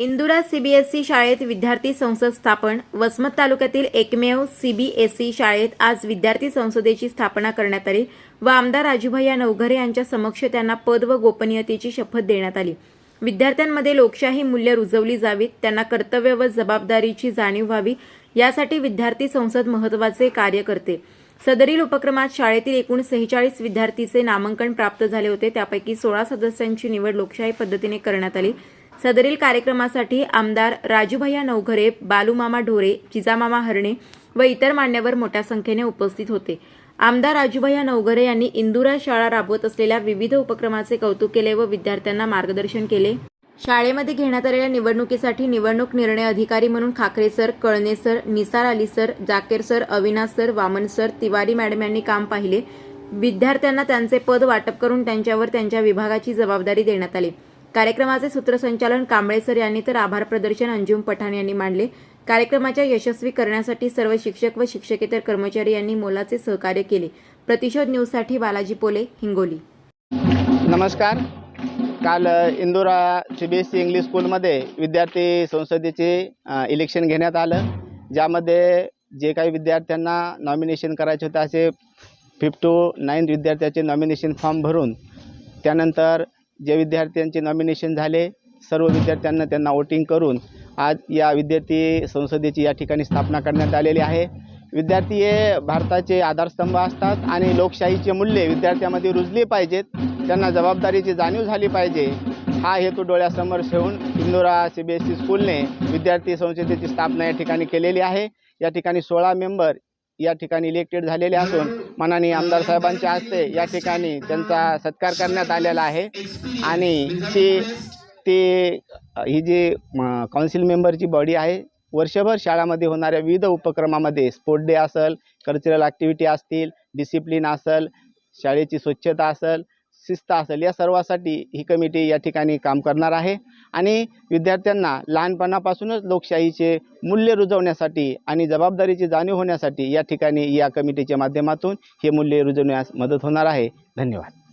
Indura CBSE शाळेत विद्यार्थी संसद स्थापन. वसमत तालुक्यातील एकमेव सीबीएसई शाळेत आज विद्यार्थी संसदेची स्थापना करण्यात आली व आमदार राजूभैया नवघरे यांच्या समक्ष त्यांना पद व गोपनीयतेची शपथ देण्यात आली. विद्यार्थ्यांमध्ये लोकशाही मूल्य रुजवली जावीत त्यांना कर्तव्य व जबाबदारीची जाणीव व्हावी यासाठी विद्यार्थी संसद महत्त्वाचे कार्य करते. सदरील उपक्रमात शाळेतील एकूण सेहेचाळीस विद्यार्थीचे नामांकन प्राप्त झाले होते. त्यापैकी सोळा सदस्यांची निवड लोकशाही पद्धतीने करण्यात आली. सदरील कार्यक्रमासाठी आमदार राजूभैया नवघरे बालूमामा ढोरे जिजामामा हरणे व इतर मान्यवर मोठ्या संख्येने उपस्थित होते. आमदार राजूभैया नवघरे यांनी इंदुरा शाळा राबवत असलेल्या विविध उपक्रमाचे कौतुक केले व विद्यार्थ्यांना मार्गदर्शन केले. शाळेमध्ये घेण्यात आलेल्या निवडणुकीसाठी निवडणूक निर्णय अधिकारी म्हणून Khakre sir Kalne sir Nisar Ali sir Zaker sir Avinash sir Waman sir Tiwari madam यांनी काम पाहिले. विद्यार्थ्यांना त्यांचे पद वाटप करून त्यांच्यावर त्यांच्या विभागाची जबाबदारी देण्यात आली. कार्यक्रमाचे सूत्रसंचालन कांबळे सर यांनी तर आभार प्रदर्शन अंजुम पठाण यांनी मांडले. कार्यक्रमाच्या यशस्वी करण्यासाठी सर्व शिक्षक व शिक्षकेतर कर्मचारी यांनी मोलाचे सहकार्य केले. प्रतिशोध न्यूजसाठी बालाजी पोले हिंगोली. नमस्कार. काल Indora C B S C English स्कूलमध्ये विद्यार्थी संसदेचे इलेक्शन घेण्यात आलं. ज्यामध्ये जे काही विद्यार्थ्यांना नॉमिनेशन करायचे होते असे फिफ्थ टू नाईन्थ विद्यार्थ्याचे नॉमिनेशन फॉर्म भरून त्यानंतर जे विद्यार्थ्यांचे नॉमिनेशन झाले सर्व विद्यार्थ्यांना त्यांना वोटिंग करून आज या विद्यार्थी संसदेची या ठिकाणी स्थापना करण्यात आलेली आहे. विद्यार्थी हे भारताचे आधारस्तंभ असतात आणि लोकशाहीचे मूल्ये विद्यार्थ्यामध्ये रुजली पाहिजेत. त्यांना जबाबदारीची जाणीव झाली पाहिजे. हा हेतू डोळ्यासमोर ठेवून Indora C B S C स्कूलने विद्यार्थी संसदेची स्थापना या ठिकाणी केलेली आहे. या ठिकाणी सोळा मेंबर या ठिकाणी इलेक्टेड झालेले असून मनाने आमदार साहेबांच्या हस्ते या ठिकाणी त्यांचा सत्कार करण्यात आलेला आहे. आणि ती ती ही जी काउन्सिल मेंबरची बॉडी आहे वर्षभर शाळामध्ये होणाऱ्या विविध उपक्रमामध्ये स्पोर्ट डे असेल कल्चरल ॲक्टिव्हिटी असतील डिसिप्लिन असेल शाळेची स्वच्छता असेल शिस्त असेल या सर्वासाठी ही कमिटी या ठिकाणी काम करणार आहे. आणि विद्यार्थ्यांना लहानपणापासूनच लोकशाहीचे मूल्य रुजवण्यासाठी आणि जबाबदारीची जाणीव होण्यासाठी या ठिकाणी या कमिटीच्या माध्यमातून हे मूल्य रुजवण्यास मदत होणार आहे. धन्यवाद.